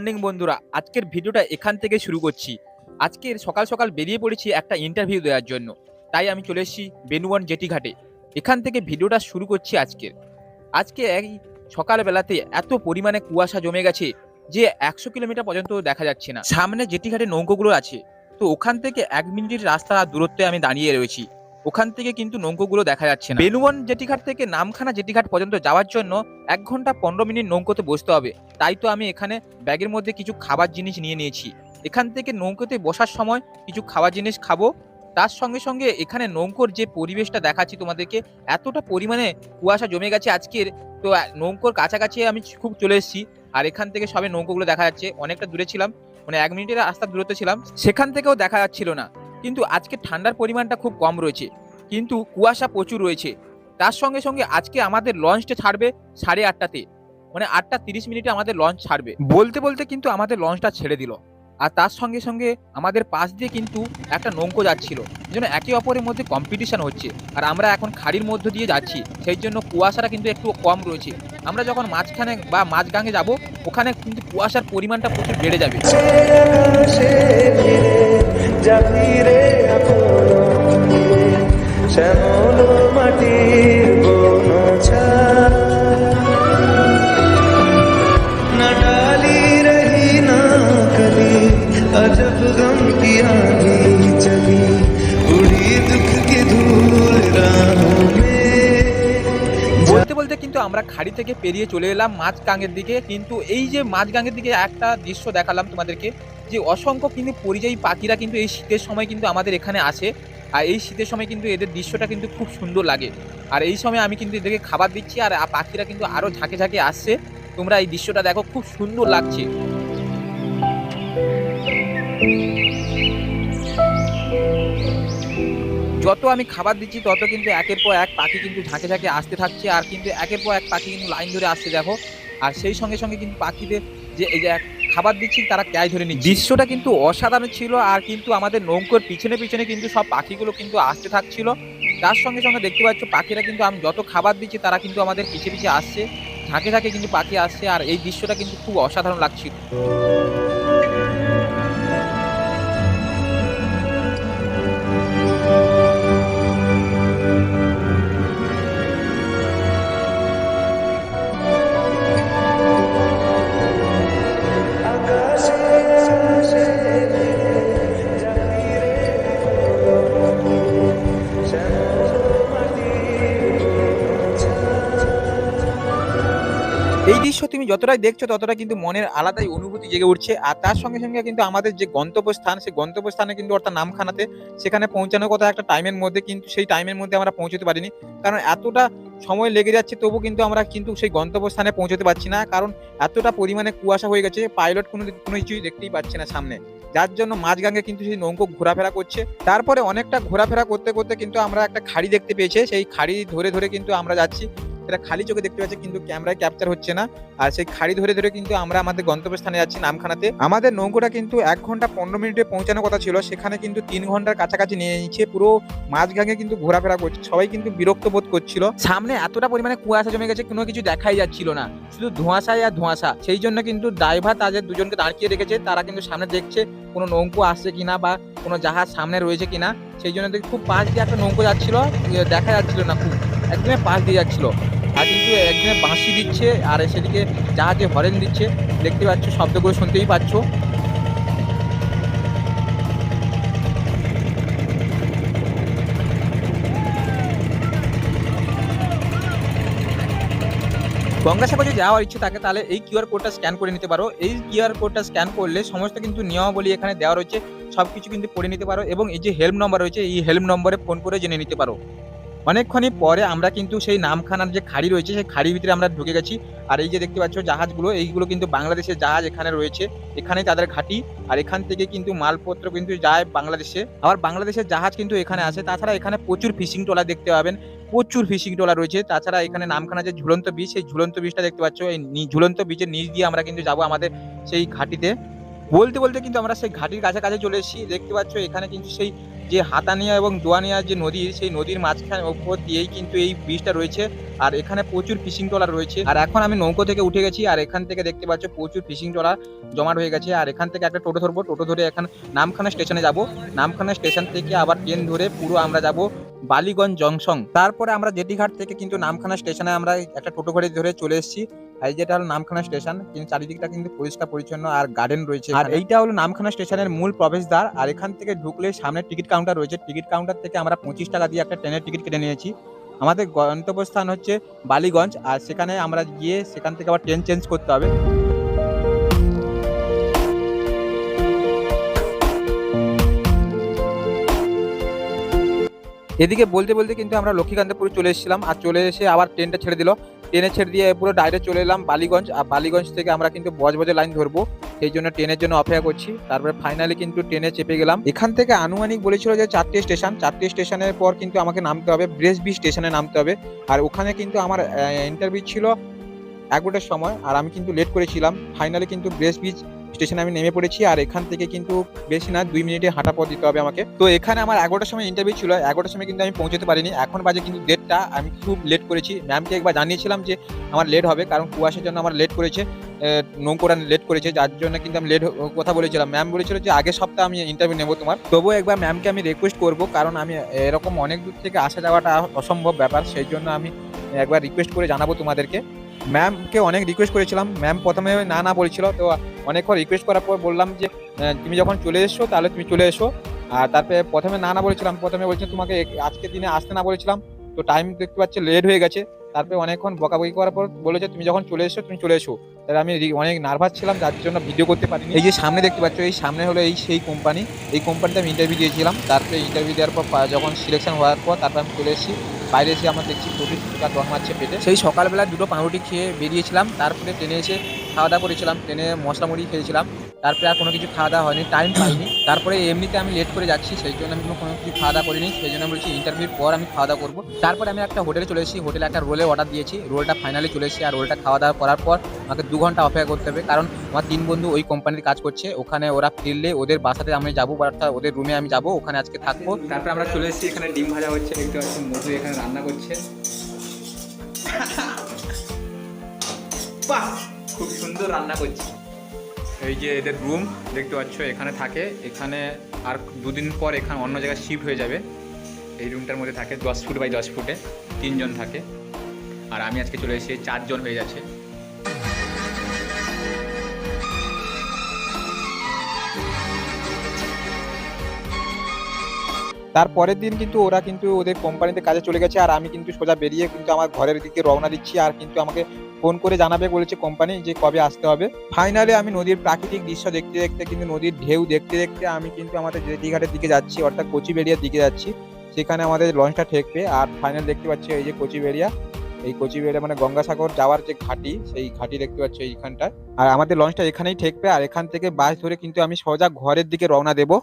Morning বন্ধুরা, আজকের ভিডিওটা এখান থেকে শুরু করছি। আজকের সকাল সকাল বেরিয়ে পড়েছি একটা ইন্টারভিউ দেওয়ার জন্য। তাই আমি চলে এসেছি বেনুয়ান জেটি ঘাটে এখান থেকে ভিডিওটা শুরু করছি আজকের। আজকে এই সকালবেলাতে এত পরিমাণে কুয়াশা জমে গেছে যে একশো কিলোমিটার পর্যন্ত দেখা যাচ্ছে না। সামনে জেটি ঘাটে নৌকোগুলো আছে। তো ওখান থেকে এক মিনিটের রাস্তা দূরত্বে আমি দাঁড়িয়ে রয়েছি। ওখান থেকে কিন্তু নৌকোগুলো দেখা যাচ্ছে না। বেনুয়ান জেটিঘাট থেকে নামখানা জেটিঘাট পর্যন্ত যাওয়ার জন্য এক ঘণ্টা পনেরো মিনিট নৌকোতে বসতে হবে। তাই তো আমি এখানে ব্যাগের মধ্যে কিছু খাবার জিনিস নিয়ে নিয়েছি। এখান থেকে নৌকোতে বসার সময় কিছু খাবার জিনিস খাব। তার সঙ্গে সঙ্গে এখানে নৌকোর যে পরিবেশটা দেখাচ্ছি তোমাদেরকে, এতটা পরিমাণে কুয়াশা জমে গেছে আজকের। তো নৌকোর কাছাকাছি আমি খুব চলে এসেছি। আর এখান থেকে সবে নৌকোগুলো দেখা যাচ্ছে। অনেকটা দূরে ছিলাম। মানে এক মিনিটের রাস্তার দূরত্বে ছিলাম। সেখান থেকেও দেখা যাচ্ছিল না। কিন্তু আজকে ঠান্ডার পরিমাণটা খুব কম রয়েছে। কিন্তু কুয়াশা প্রচুর রয়েছে। তার সঙ্গে সঙ্গে আজকে আমাদের লঞ্চটা ছাড়বে সাড়ে আটটাতে। মানে আটটা তিরিশ মিনিটে আমাদের লঞ্চ ছাড়বে। বলতে বলতে কিন্তু আমাদের লঞ্চটা ছেড়ে দিল। আর তার সঙ্গে সঙ্গে আমাদের পাশ দিয়ে কিন্তু একটা নৌকো যাচ্ছিল। যেন একে অপরের মধ্যে কম্পিটিশন হচ্ছে। আর আমরা এখন খাড়ির মধ্য দিয়ে যাচ্ছি। সেই জন্য কুয়াশাটা কিন্তু একটু কম রয়েছে। আমরা যখন মাঝখানে বা মাঝগাঙে যাব, ওখানে কিন্তু কুয়াশার পরিমাণটা প্রচুর বেড়ে যাবে। জাতিরে শ্যামল মাটির বন न डाली रही ना कली अजब गम की आंधी चली उड़ी दुख की धूल राहों में বলতে বলতে কিন্তু আমরা খাড়ি থেকে পেরিয়ে চলে এলাম মাঝগাঙের দিকে কিন্তু এই যে মাঝগাঙের দিকে একটা দৃশ্য দেখালাম তোমাদেরকে যে অসংখ্য কিন্তু পরিযায়ী পাখিরা কিন্তু এই শীতের সময় কিন্তু আমাদের এখানে আসে। আর এই শীতের সময় কিন্তু এদের দৃশ্যটা কিন্তু খুব সুন্দর লাগে। আর এই সময় আমি কিন্তু এদেরকে খাবার দিচ্ছি আর পাখিরা কিন্তু আরও ঝাঁকে ঝাঁকে আসছে। তোমরা এই দৃশ্যটা দেখো, খুব সুন্দর লাগছে। যত আমি খাবার দিচ্ছি, তত কিন্তু একের পর এক পাখি কিন্তু ঝাঁকে ঝাঁকে আসতে থাকছে। আর কিন্তু একের পর এক পাখি কিন্তু লাইন ধরে আসছে, দেখো। আর সেই সঙ্গে সঙ্গে কিন্তু পাখিদের যে এই যে এক খাবার দিচ্ছি, তারা ক্যাচ ধরে নিচ্ছে। দৃশ্যটা কিন্তু অসাধারণ ছিল, আর কিন্তু আমাদের নৌকোর পিছনে পিছনে কিন্তু সব পাখিগুলো কিন্তু আসতে থাকছিল। তার সঙ্গে সঙ্গে দেখতে পাচ্ছ, পাখিরা কিন্তু আমি যত খাবার দিচ্ছি, তারা কিন্তু আমাদের পিছিয়ে পিছিয়ে আসছে। ঝাঁকে ঝাঁকে কিন্তু পাখি আসছে, আর এই দৃশ্যটা কিন্তু খুব অসাধারণ লাগছিল। যতটাই দেখছ ততটা কিন্তু মনের আলাদাই অনুভূতি জেগে উঠছে। আর তার সঙ্গে সঙ্গে কিন্তু আমাদের যে গন্তব্যস্থান, সেই গন্তব্যস্থানে কিন্তু অর্থাৎ নামখানাতে সেখানে পৌঁছানোর কথা একটা টাইমের মধ্যে কিন্তু সেই টাইমের মধ্যে আমরা পৌঁছতে পারিনি। কারণ এতটা সময় লেগে যাচ্ছে, তবু কিন্তু আমরা কিন্তু সেই গন্তব্যস্থানে পৌঁছতে পারছি না। কারণ এতটা পরিমাণে কুয়াশা হয়ে গেছে পাইলট কোনো কোনো কিছুই দেখতেই পাচ্ছে না সামনে। যার জন্য মাঝগাঙ্গে কিন্তু সেই নৌকো ঘোরাফেরা করছে। তারপরে অনেকটা ঘোরাফেরা করতে করতে কিন্তু আমরা একটা খাড়ি দেখতে পেয়েছে। সেই খাড়ি ধরে ধরে কিন্তু আমরা যাচ্ছি। সেটা খালি চোখে দেখতে পাচ্ছি কিন্তু ক্যামেরায় ক্যাপচার হচ্ছে না। আর সেই খাড়ি ধরে ধরে কিন্তু আমরা আমাদের গন্তব্যস্থানে যাচ্ছি নামখানাতে। আমাদের নৌকোটা কিন্তু এক ঘণ্টা পনেরো মিনিটে পৌঁছানোর কথা ছিল, সেখানে কিন্তু তিন ঘণ্টার কাছাকাছি নিয়ে নিচ্ছে, পুরো মাঝগাঙে কিন্তু ঘোরাফেরা করছে, সবাই কিন্তু বিরক্ত বোধ করছিল। সামনে এতটা পরিমাণে কুয়াশা জমে গেছে, কোনো কিছু দেখাই যাচ্ছিল না। শুধু ধোঁয়াশাই আর ধোঁয়াশা, সেই জন্য কিন্তু ড্রাইভার তাদের দুজনকে দাঁড়িয়ে রেখেছে, তারা কিন্তু সামনে দেখছে কোনো নৌকো আসছে কিনা বা কোনো জাহাজ সামনে রয়েছে কিনা। সেই জন্য দেখি খুব পাশ দিয়ে একটা নৌকো যাচ্ছিল, দেখা যাচ্ছিল না খুব, একদমই পাশ দিয়ে যাচ্ছিল। আর কিন্তু একজনে বাঁশি দিচ্ছে আর সেদিকে জাহাজে হরেন দিচ্ছে, দেখতে পাচ্ছ, শব্দগুলো শুনতেই পাচ্ছ। গঙ্গাসাগর যাওয়ার ইচ্ছে থাকে, তাহলে এই কিউআর কোডটা স্ক্যান করে নিতে পারো। এই কিউআর কোডটা স্ক্যান করলে সমস্ত কিন্তু নিয়মাবলী এখানে দেওয়া রয়েছে সব কিছু কিন্তু পড়ে নিতে পারো এবং এই যে হেল্প নম্বর রয়েছে, এই হেল্প নম্বরে ফোন করে জেনে নিতে পারো। অনেকক্ষণই পরে আমরা কিন্তু সেই নামখানার যে খাড়ি রয়েছে, সেই খাড়ির ভিতরে আমরা ঢুকে গেছি। আর এই যে দেখতে পাচ্ছ জাহাজগুলো, এইগুলো কিন্তু বাংলাদেশের জাহাজ এখানে রয়েছে। এখানে তাদের ঘাঁটি। আর এখান থেকে কিন্তু মালপত্র কিন্তু যায় বাংলাদেশে। আবার বাংলাদেশের জাহাজ কিন্তু এখানে আসে তাছাড়া এখানে প্রচুর ফিশিং ট্রলার দেখতে পাবেন। প্রচুর ফিশিং ট্রলার রয়েছে। তাছাড়া এখানে নামখানা যে ঝুলন্ত বীজ সেই ঝুলন্ত বীজটা দেখতে পাচ্ছ। এই ঝুলন্ত বীজের নিচ দিয়ে আমরা কিন্তু যাব আমাদের সেই ঘাটিতে। বলতে বলতে কিন্তু আমরা সেই ঘাটির কাছাকাছি চলে এসেছি। দেখতে পাচ্ছ এখানে কিন্তু সেই যে হাতানিয়া এবং দোয়ানিয়া যে নদী, সেই নদীর মাঝখানে উপর দিয়েই কিন্তু এই ব্রিজটা রয়েছে। আর এখানে প্রচুর ফিশিং ট্রলার রয়েছে। আর এখন আমি নৌকো থেকে উঠে গেছি, আর এখান থেকে দেখতে পাচ্ছ প্রচুর ফিশিং ট্রলার জমাট হয়ে গেছে। আর এখান থেকে একটা টোটো ধরবো। টোটো ধরে এখন নামখানা স্টেশনে যাব। নামখানা স্টেশন থেকে আবার ট্রেন ধরে পুরো আমরা যাব বালিগঞ্জ জংশন। তারপরে আমরা জেটিঘাট থেকে কিন্তু নামখানা স্টেশনে আমরা একটা টোটো গাড়ি ধরে চলে এসেছি। এই যেটা হলো নামখানা স্টেশন কিন্তু চারিদিকটা কিন্তু পরিষ্কার পরিচ্ছন্ন আর গার্ডেন রয়েছে আর এইটা হলো নামখানা স্টেশনের মূল প্রবেশদ্বার। আর এখান থেকে ঢুকলে সামনে টিকিট কাউন্টার রয়েছে। টিকিট কাউন্টার থেকে আমরা পঁচিশ টাকা দিয়ে একটা ট্রেনের টিকিট কেটে নিয়েছি। আমাদের গন্তব্যস্থান হচ্ছে বালিগঞ্জ। আর সেখানে আমরা গিয়ে সেখান থেকে আবার ট্রেন চেঞ্জ করতে হবে। এদিকে বলতে বলতে কিন্তু আমরা লক্ষ্মীকান্তপুর চলে এসেছিলাম আর চলে এসে আবার ট্রেনটা ছেড়ে দিল। ট্রেনে ছেড়ে দিয়ে পুরো ডাইরেক্ট চলে এলাম বালিগঞ্জ। আর বালিগঞ্জ থেকে আমরা কিন্তু বজবজে লাইন ধরবো। সেই জন্য ট্রেনের জন্য অপেক্ষা করছি। তারপরে ফাইনালি কিন্তু ট্রেনে চেপে গেলাম। এখান থেকে আনুমানিক বলেছিল যে চারটে স্টেশন চারটে স্টেশনের পর কিন্তু আমাকে নামতে হবে। ব্রেসবি স্টেশনে নামতে হবে। আর ওখানে কিন্তু আমার ইন্টারভিউ ছিল এগারোটার সময়। আর আমি কিন্তু লেট করেছিলাম। ফাইনালি কিন্তু ব্রেস বিচ স্টেশনে আমি নেমে পড়েছি আর এখান থেকে কিন্তু বেশি না দুই মিনিটে হাঁটা পথ দিতে হবে আমাকে। তো এখানে আমার এগারোটার সময় ইন্টারভিউ ছিল, এগারোটার সময় কিন্তু আমি পৌঁছতে পারিনি। এখন বাজে কিন্তু ডেটটা আমি খুব লেট করেছি। ম্যামকে একবার জানিয়েছিলাম যে আমার লেট হবে, কারণ কুয়াশার জন্য আমার লেট করেছে নৌকোটা লেট করেছে, যার জন্য কিন্তু আমি লেট কথা বলেছিলাম। ম্যাম বলেছিল যে আগের সপ্তাহে আমি ইন্টারভিউ নেব তোমার। তবুও একবার ম্যামকে আমি রিকোয়েস্ট করব, কারণ আমি এরকম অনেক দূর থেকে আসা যাওয়াটা অসম্ভব ব্যাপার। সেই জন্য আমি একবার রিকোয়েস্ট করে জানাব তোমাদেরকে। ম্যামকে অনেক রিকোয়েস্ট করেছিলাম। ম্যাম প্রথমে না না বলছিল। তো অনেকক্ষণ রিকোয়েস্ট করার পর বললাম যে তুমি যখন চলে এসো তাহলে তুমি চলে এসো। আর তারপরে প্রথমে না না বলেছিলাম। প্রথমে বলছে, তোমাকে আজকের দিনে আসতে না বলেছিলাম। তো টাইম দেখতে পাচ্ছি লেট হয়ে গেছে। তারপরে অনেকক্ষণ বকাবকি করার পর বলেছে, তুমি যখন চলে এসো তুমি চলে এসো। তাহলে আমি অনেক নার্ভাস ছিলাম, যার জন্য ভিডিও করতে পারিনি। এই যে সামনে দেখতে পাচ্ছ, এই সামনে হলো এই সেই কোম্পানি এই কোম্পানিতে আমি ইন্টারভিউ দিয়েছিলাম। তারপরে ইন্টারভিউ দেওয়ার পর, যখন সিলেকশন হওয়ার পর, তারপর আমি চলে এসেছি। বাইরে এসে আমরা দেখছি প্রচুর টাকা দম মারছে পেটে। সেই সকালবেলা দুটো পাউরুটি খেয়ে বেরিয়েছিলাম, তারপরে ট্রেনে এসে খাওয়া দাওয়া করেছিলাম, ট্রেনে মশলা মুড়ি খেয়েছিলাম। তারপরে আর কোনো কিছু খাওয়া দাওয়া হয়নি টাইম পাইনি। তারপরে এমনিতে আমি লেট করে যাচ্ছি, সেই জন্য আমি কোনো কিছু খাওয়া দাওয়া করিনি, সেই জন্য বলছি ইন্টারভিউর পর আমি খাওয়া দাওয়া করব। তারপরে আমি একটা হোটেলে চলে এসেছি হোটেলে একটা রোলে অর্ডার দিয়েছি। রোলটা ফাইনালি চলে এসেছি আর রোলটা খাওয়া দাওয়া করার পর আমাকে দু ঘণ্টা অপেক্ষা করতে হবে, কারণ আমার তিন বন্ধু ওই কোম্পানির কাজ করছে। ওখানে ওরা ফিরলে ওদের বাসাতে আমি যাব অর্থাৎ ওদের রুমে আমি যাব, ওখানে আজকে থাকব। তারপরে আমরা চলে এসেছি, এখানে ডিম ভাজা হচ্ছে, দেখতে পাচ্ছি মধু এখানে রান্না করছে। বাহ, খুব সুন্দর রান্না করছে। এই যে এদের রুম দেখতে পাচ্ছ, এখানে থাকে। এখানে আর দুদিন পর এখানে অন্য জায়গায় শিফট হয়ে যাবে। এই রুমটার মধ্যে থাকে দশ ফুট বাই দশ ফুটে তিনজন থাকে। আর আমি আজকে চলে এসেছি, চারজন হয়ে যাচ্ছে। তারপরের দিন কিন্তু ওরা কিন্তু ওদের কোম্পানিতে কাজে চলে গেছে, আর আমি কিন্তু সোজা বেরিয়ে কিন্তু আমার ঘরের দিকে রওনা দিচ্ছি, আর কিন্তু আমাকে ফোন করে জানাবে বলেছে কোম্পানি যে কবে আসতে হবে। ফাইনালি আমি নদীর প্রাকৃতিক দৃশ্য দেখতে দেখতে কিন্তু নদীর ঢেউ দেখতে দেখতে আমি কিন্তু আমাদের জেটিঘাটের দিকে যাচ্ছি, অর্থাৎ কচিবেড়িয়ার দিকে যাচ্ছি। সেখানে আমাদের লঞ্চটা ঠেকবে আর ফাইনাল দেখতে পাচ্ছি এই যে কচিবেড়িয়া এই কচিবেড়িয়া মানে গঙ্গাসাগর যাওয়ার যে ঘাটি, সেই ঘাটি দেখতে পাচ্ছি এইখানটায়। আর আমাদের লঞ্চটা এখানেই ঠেকবে আর এখান থেকে বাস ধরে কিন্তু আমি সোজা ঘরের দিকে রওনা দেবো।